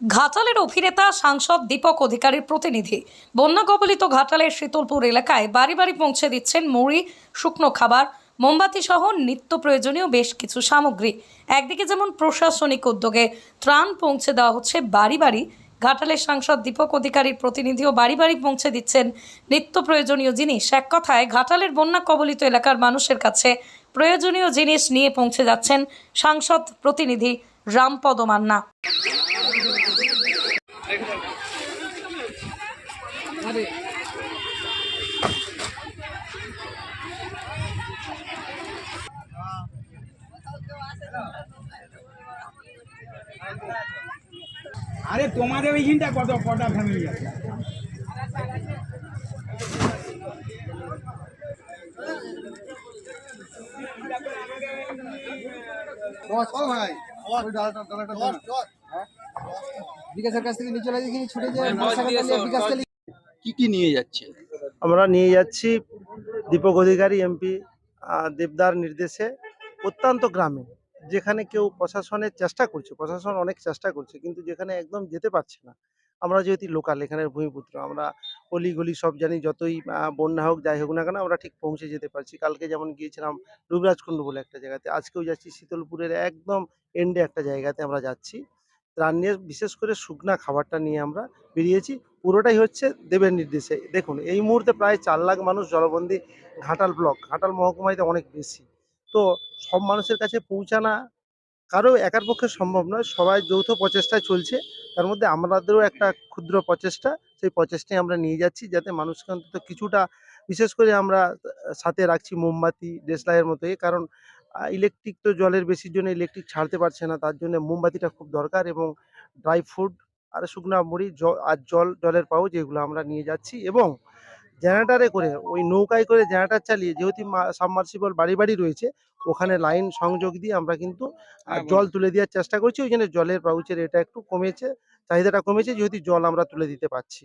ঘাটালের অভিনেতা, সাংসদ, দীপক অধিকারীর প্রতিনিধি। বন্যা কবলিত ঘাটালের শীতলপুর এলাকায় বাড়ি বাড়ি পৌঁছে দিচ্ছেন মুড়ি, শুকনো খাবার, মোমবাতি সহ নিত্য প্রয়োজনীয় বেশ কিছু সামগ্রী। একদিকে যেমন প্রশাসনিক উদ্যোগে ত্রাণ পৌঁছে দেওয়া হচ্ছে বাড়ি বাড়ি, ঘাটালের সাংসদ দীপক অধিকারীর প্রতিনিধিও বাড়ি বাড়ি পৌঁছে দিচ্ছেন নিত্য প্রয়োজনীয় জিনিস। এক কথায়, ঘাটালের বন্যা কবলিত এলাকার মানুষের কাছে প্রয়োজনীয় জিনিস নিয়ে পৌঁছে যাচ্ছেন সাংসদ প্রতিনিধি রামপদ মান্না। আরে তোমাদের ওইখানটা কত কটা ফ্যামিলি আছে? ও ভাই ডালাটা ডালাটা হ্যাঁ? বিকাশের কাছ থেকে এখানে ছুটে যায়। মোটরসাইকেল বিকাশ কি কি নিয়ে যাচ্ছে? আমরা নিয়ে যাচ্ছি দীপক অধিকারী এমপি দেবদার নির্দেশে প্রত্যন্ত গ্রামে যেখানে কেউ প্রশাসনের চেষ্টা করছে প্রশাসন অনেক চেষ্টা করছে কিন্তু যেখানে একদম যেতে পারছে না। আমরা যেহেতু লোকাল এখানের ভূমিপুত্র আমরা অলি গলি সব জানি যতই বন্যা হোক যাই হোক না কেন আমরা ঠিক পৌঁছে যেতে পারছি। কালকে যেমন গিয়েছিলাম রুবরাজকুণ্ড বলে একটা জায়গাতে আজকেও যাচ্ছি শীতলপুরের একদম এন্ডে একটা জায়গাতে আমরা যাচ্ছি। ত্রাণ নিয়ে বিশেষ করে শুকনা খাবারটা নিয়ে আমরা বেরিয়েছি। পুরোটাই হচ্ছে দেবের নির্দেশে। দেখুন, এই মুহূর্তে প্রায় চার লাখ মানুষ জলবন্দি ঘাটাল ব্লক, ঘাটাল মহকুমাতে অনেক বেশি। তো সব মানুষের কাছে পৌঁছানা কারও একার পক্ষে সম্ভব নয়। সবাই যৌথ প্রচেষ্টায় চলছে। তার মধ্যে আমাদেরও একটা ক্ষুদ্র প্রচেষ্টা। সেই প্রচেষ্টায় আমরা নিয়ে যাচ্ছি যাতে মানুষকে অন্তত কিছুটা, বিশেষ করে আমরা সাথে রাখছি মোমবাতি, দেশলাইয়ের মতো এই কারণ ইলেকট্রিক তো জলের বেশির জন্য ইলেকট্রিক ছাড়তে পারছে না। তার জন্য মোমবাতিটা খুব দরকার এবং ড্রাই ফ্রুট আর শুকনা মুড়ি জ- আর জল জলের পাউচ এগুলো আমরা নিয়ে যাচ্ছি এবং জেনারেটারে করে ওই নৌকায় করে জেনারেটার চালিয়ে যেহেতু সাবমার্সিবল বাড়ি বাড়ি রয়েছে ওখানে লাইন সংযোগ দিয়ে আমরা কিন্তু আহ, জল তুলে দেওয়ার চেষ্টা করছি। ওই জন্য জলের পাউচের এটা একটু কমেছে চাহিদাটা কমেছে যেহেতু জল আমরা তুলে দিতে পারছি।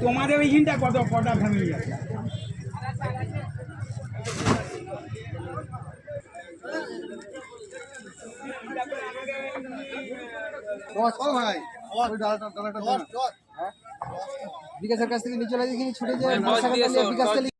তোমাদের ওইখানটা কত কটা ফ্যামিলি আছে। হ্যাঁ? বিকাশের কাছ থেকে নিচে ছুটে যায়